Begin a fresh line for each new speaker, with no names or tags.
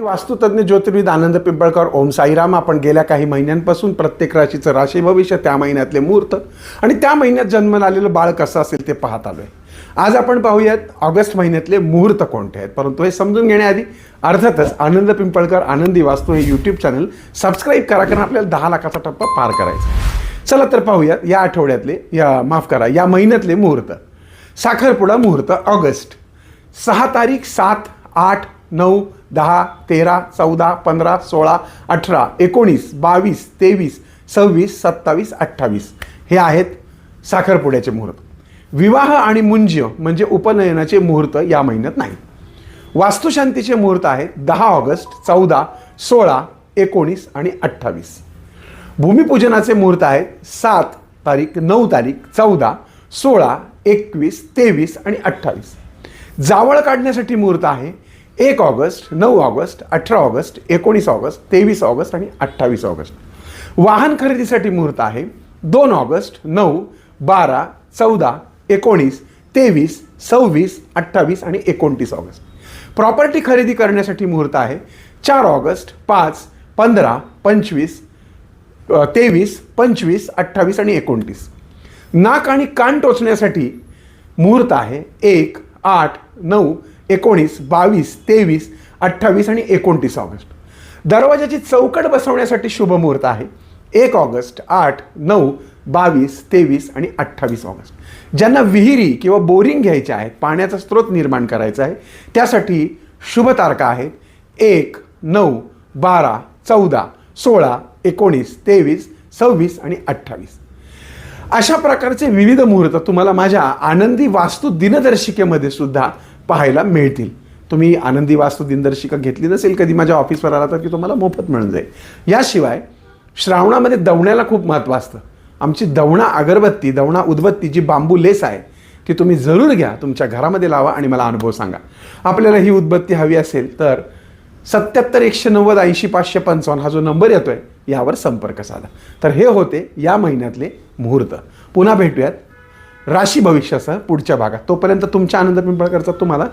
वास्तुतज्ञ ज्योतिर्विद आनंद पिंपळकर ओम साईराम. आपण गेल्या काही महिन्यांपासून प्रत्येक राशीचं राशी भविष्य त्या महिन्यातले मुहूर्त आणि त्या महिन्यात जन्म आलेलं बाळ कसं असेल ते पाहत आलोय. आज आपण पाहूयात ऑगस्ट महिन्यातले मुहूर्त कोणते आहेत? परंतु हे समजून घेण्याआधी अर्थातच आनंद पिंपळकर आनंदी वास्तू हे यूट्यूब चॅनल सबस्क्राईब करा कारण आपल्याला दहा लाखाचा टप्पा पार करायचा चला तर पाहूयात या आठवड्यातले या माफ करा या महिन्यातले मुहूर्त. साखरपुडा मुहूर्त ऑगस्ट. सहा तारीख सात आठ नऊ दहा तेरा चौदा पंधरा सोळा अठरा एकोणीस बावीस तेवीस सव्वीस सत्तावीस अठ्ठावीस हे आहेत साखरपुड्याचे मुहूर्त. विवाह आणि मुंज म्हणजे उपनयनाचे मुहूर्त या महिन्यात नाही. वास्तुशांतीचे मुहूर्त आहेत दहा ऑगस्ट चौदा सोळा एकोणीस आणि अठ्ठावीस. भूमिपूजनाचे मुहूर्त आहेत सात तारीख नऊ तारीख चौदा सोळा एकवीस तेवीस आणि अठ्ठावीस. जावळ काढण्यासाठी मुहूर्त आहे एक ऑगस्ट नऊ ऑगस्ट अठरा ऑगस्ट एकोणीस ऑगस्ट तेवीस ऑगस्ट आणि अठ्ठावीस ऑगस्ट. वाहन खरेदीसाठी मुहूर्त आहे. दोन ऑगस्ट नऊ बारा चौदा एकोणीस तेवीस सव्वीस अठ्ठावीस आणि एकोणतीस ऑगस्ट. प्रॉपर्टी खरेदी करण्यासाठी मुहूर्त आहे. चार ऑगस्ट पाच पंधरा पंचवीस तेवीस पंचवीस अठ्ठावीस आणि एकोणतीस. नाक आणि कान टोचण्यासाठी मुहूर्त आहे. एक आठ नऊ एकोणीस बावीस तेवीस अठ्ठावीस आणि एकोणतीस ऑगस्ट. दरवाजाची चौकट बसवण्यासाठी शुभ मुहूर्त आहे. एक ऑगस्ट आठ नऊ बावीस तेवीस आणि अठ्ठावीस ऑगस्ट. ज्यांना विहिरी किंवा बोरिंग घ्यायच्या आहेत पाण्याचा स्रोत निर्माण करायचा आहे त्यासाठी शुभ तारखा आहेत एक नऊ बारा चौदा सोळा एकोणीस तेवीस सव्वीस आणि अठ्ठावीस. अशा प्रकारचे विविध मुहूर्त तुम्हाला माझ्या आनंदी वास्तू दिनदर्शिकेमध्ये सुद्धा पाहायला मिळतील. तुम्ही आनंदी वास्तू दिनदर्शिका घेतली नसेल कधी माझ्या ऑफिसवर आला तर ती तुम्हाला मोफत मिळून जाईल. याशिवाय श्रावणामध्ये दवण्याला खूप महत्त्व असतं. आमची दवणा अगरबत्ती दवणा उदबत्ती जी बांबू लेस आहे ती तुम्ही जरूर घ्या. तुमच्या घरामध्ये लावा आणि मला अनुभव सांगा. आपल्याला ही उदबत्ती हवी असेल तर सत्याहत्तर एकशे नव्वद ऐंशी पाचशे पंचावन्न हा जो नंबर येतोय यावर संपर्क साधा. तर हे होते या महिन्यातले मुहूर्त. पुन्हा भेटूयात. राशी भविष्यासह पुढच्या भागात. तोपर्यंत तुमच्या आनंद पिंपळकरचा तुम्हाला